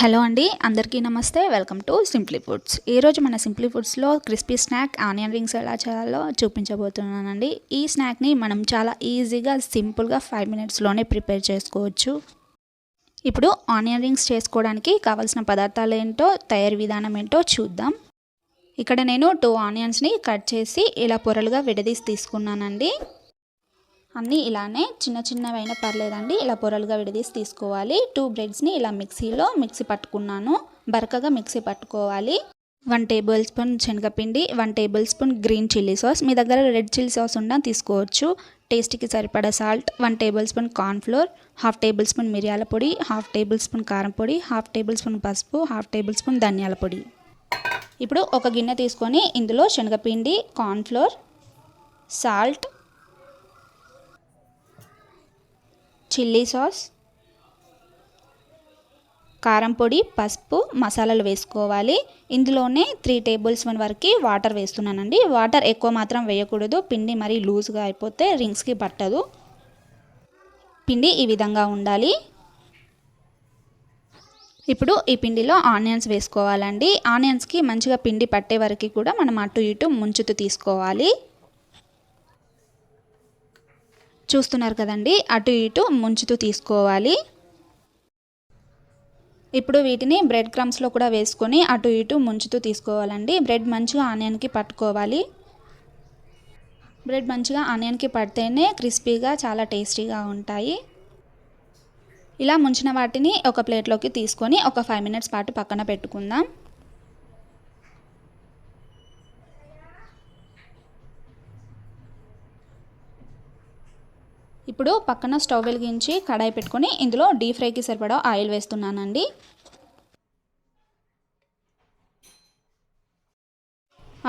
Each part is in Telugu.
హలో అండి అందరికీ నమస్తే. Welcome to simply foods. ఈరోజు మన సింప్లీ ఫుడ్స్లో క్రిస్పీ స్నాక్ ఆనియన్ రింగ్స్ ఎలా చేయాలో చూపించబోతున్నానండి. ఈ స్నాక్ని మనం చాలా ఈజీగా సింపుల్గా ఫైవ్ మినిట్స్లోనే ప్రిపేర్ చేసుకోవచ్చు. ఇప్పుడు ఆనియన్ రింగ్స్ చేసుకోవడానికి కావాల్సిన పదార్థాలు ఏంటో తయారీ విధానం ఏంటో చూద్దాం. ఇక్కడ నేను టూ ఆనియన్స్ని కట్ చేసి ఇలా పొరలుగా విడదీసి తీసుకున్నానండి. అన్నీ ఇలానే చిన్న చిన్నవైనా పర్లేదండి. ఇలా పొరలుగా విడదీసి తీసుకోవాలి. టూ బ్రెడ్స్ని ఇలా మిక్సీలో మిక్సీ పట్టుకున్నాను. బరకగా మిక్సీ పట్టుకోవాలి. వన్ టేబుల్ స్పూన్ శనగపిండి one tablespoon green chilli sauce మీ దగ్గర రెడ్ చిల్లీ సాస్ ఉన్నా తీసుకోవచ్చు. టేస్ట్కి సరిపడా salt one tablespoon cornflour half tablespoon మిరియాల పొడి. హాఫ్ టేబుల్ స్పూన్ కారం పొడి. హాఫ్ టేబుల్ స్పూన్ పసుపు. హాఫ్ టేబుల్ స్పూన్ ధనియాల పొడి. ఇప్పుడు ఒక గిన్నె తీసుకొని ఇందులో శనగపిండి కార్న్ఫ్లోర్ సాల్ట్ చిల్లీ సాస్ కారం పొడి పసుపు మసాలాలు వేసుకోవాలి. ఇందులోనే త్రీ టేబుల్ స్పూన్ వరకు వాటర్ వేస్తున్నానండి. వాటర్ ఎక్కువ మాత్రం వేయకూడదు. పిండి మరీ లూజ్గా అయిపోతే రింగ్స్కి పట్టదు. పిండి ఈ విధంగా ఉండాలి. ఇప్పుడు ఈ పిండిలో ఆనియన్స్ వేసుకోవాలండి. ఆనియన్స్కి మంచిగా పిండి పట్టే వరకు కూడా మనం అటు ఇటు ముంచుతూ తీసుకోవాలి. చూస్తున్నారు కదండి. అటు ఇటు ముంచుతూ తీసుకోవాలి. ఇప్పుడు వీటిని బ్రెడ్ క్రమ్స్లో కూడా వేసుకొని అటు ఇటు ముంచుతూ తీసుకోవాలండి. బ్రెడ్ మంచిగా ఆనియన్కి పట్టుకోవాలి. బ్రెడ్ మంచిగా ఆనియన్కి పడితేనే క్రిస్పీగా చాలా టేస్టీగా ఉంటాయి. ఇలా ముంచిన వాటిని ఒక ప్లేట్లోకి తీసుకొని ఒక ఫైవ్ మినిట్స్ పాటు పక్కన పెట్టుకుందాం. ఇప్పుడు పక్కన స్టవ్ వెలిగించి కడాయి పెట్టుకొని ఇందులో డీప్ ఫ్రైకి సరిపడా ఆయిల్ వేస్తున్నానండి.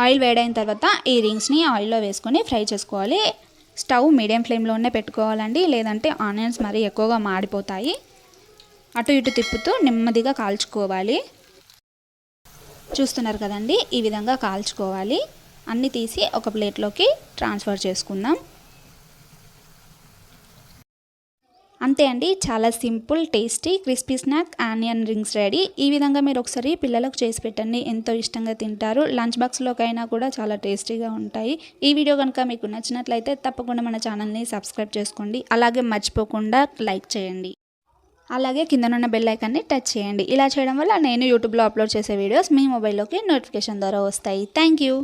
ఆయిల్ వేడైన తర్వాత ఈ రింగ్స్ని ఆయిల్లో వేసుకొని ఫ్రై చేసుకోవాలి. స్టవ్ మీడియం ఫ్లేమ్లోనే పెట్టుకోవాలండి లేదంటే ఆనియన్స్ మరీ ఎక్కువగా మాడిపోతాయి. అటు ఇటు తిప్పుతూ నెమ్మదిగా కాల్చుకోవాలి. చూస్తున్నారు కదండి ఈ విధంగా కాల్చుకోవాలి. అన్నీ తీసి ఒక ప్లేట్లోకి ట్రాన్స్ఫర్ చేసుకుందాం. అంతే అండి చాలా simple tasty crispy snack onion rings ready. ఈ విధంగా మీరు ఒకసారి పిల్లలకు చేసి పెట్టండి ఎంతో ఇష్టంగా తింటారు. లంచ్ బాక్స్లోకైనా కూడా చాలా టేస్టీగా ఉంటాయి. ఈ వీడియో కనుక మీకు నచ్చినట్లయితే తప్పకుండా మన ఛానల్ని సబ్స్క్రైబ్ చేసుకోండి. అలాగే మర్చిపోకుండా లైక్ చేయండి. అలాగే కిందనున్న బెల్ ఐకాన్ని టచ్ చేయండి. ఇలా చేయడం వల్ల నేను యూట్యూబ్లో అప్లోడ్ చేసే వీడియోస్ మీ మొబైల్లోకి నోటిఫికేషన్ ద్వారా వస్తాయి. Thank you!